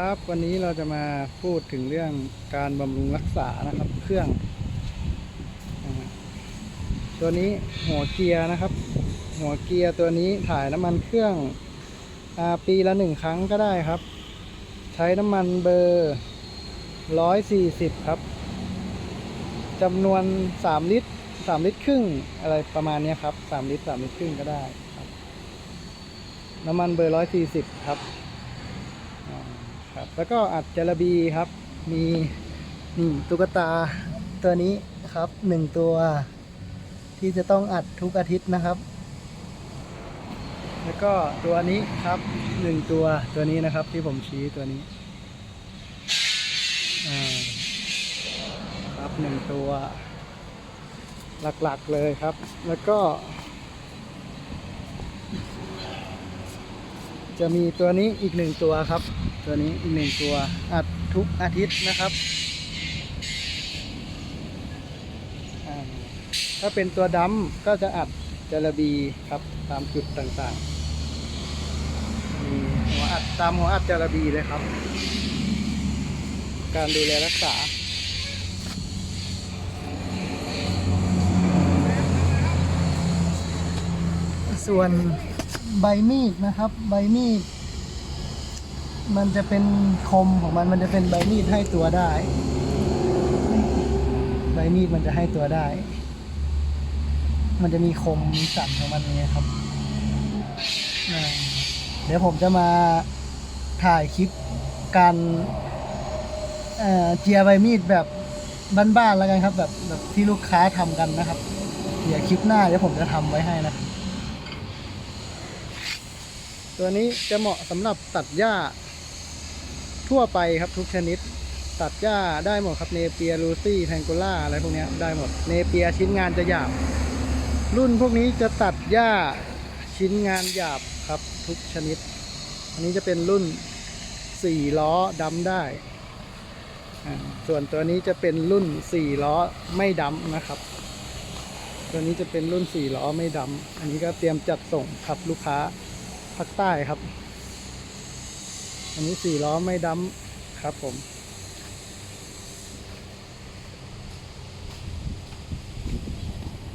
ครับวันนี้เราจะมาพูดถึงเรื่องการบำรุงรักษานะครับ เครื่อง ตัวนี้หัวเกียร์นะครับ หัวเกียร์ตัวนี้ถ่ายน้ำมันเครื่องอปีละหนึ่งครั้งก็ได้ครับ ใช้น้ำมันเบอร์ร้อยสี่สิบครับจำนวนสามลิตรสามลิตรครึ่งอะไรประมาณนี้ครับสามลิตรสามลิตรครึ่งก็ได้ครับ น้ำมันเบอร์ร้อยสี่สิบครับ ครับ แล้วก็อัดจระบีครับ มีนี่ตุ๊กตาตัวนี้ครับหนึ่งตัว ที่จะต้องอัดทุกอาทิตย์นะครับ แล้วก็ตัวนี้ครับหนึ่งตัวตัวนี้นะครับที่ผมชี้ตัวนี้ครับหนึ่งตัว หลักๆเลยครับ แล้วก็ จะมีตัวนี้อีกหนึ่งตัวครับ ตัวนี้อีกหนึ่งตัวอัดทุกอาทิตย์นะครับถ้าเป็นตัวดำก็จะอัดจระบีครับตามจุดต่างๆมีหัวอัดตามหัวอัดจระบีเลยครับ การดูแลรักษาส่วน ใบมีดนะครับ ใบมีด มันจะเป็นคมของมันมันจะเป็นใบมีดให้ตัวได้ ใบมีดมันจะให้ตัวได้ มันจะมีคมมีสันของมันอย่างเงี้ยครับเดี๋ยวผมจะมาถ่ายคลิปการเอ่อเจียใบมีดแบบบ้านๆแล้วกันครับ แบบแบบที่ลูกค้าทำกันนะครับ เดี๋ยวคลิปหน้าเดี๋ยวผมจะทำไว้ให้นะครับ ตัวนี้จะเหมาะสำหรับตัดหญ้า ทั่วไปครับทุกชนิด ตัดหญ้าได้หมดครับเนเปียลูซี่แทงโกล่าอะไรพวกนี้ได้หมดเนเปียชิ้นงานจะหยาบ รุ่นพวกนี้จะตัดหญ้าชิ้นงานหยาบครับทุกชนิด อันนี้จะเป็นรุ่นสี่ล้อดำได้ ส่วนตัวนี้จะเป็นรุ่นสี่ล้อไม่ดำนะครับ ตัวนี้จะเป็นรุ่นสี่ล้อไม่ดำอันนี้ก็เตรียมจัดส่งครับลูกค้า ภาคใต้ครับ อันนี้สี่ล้อไม่ดั้มครับผม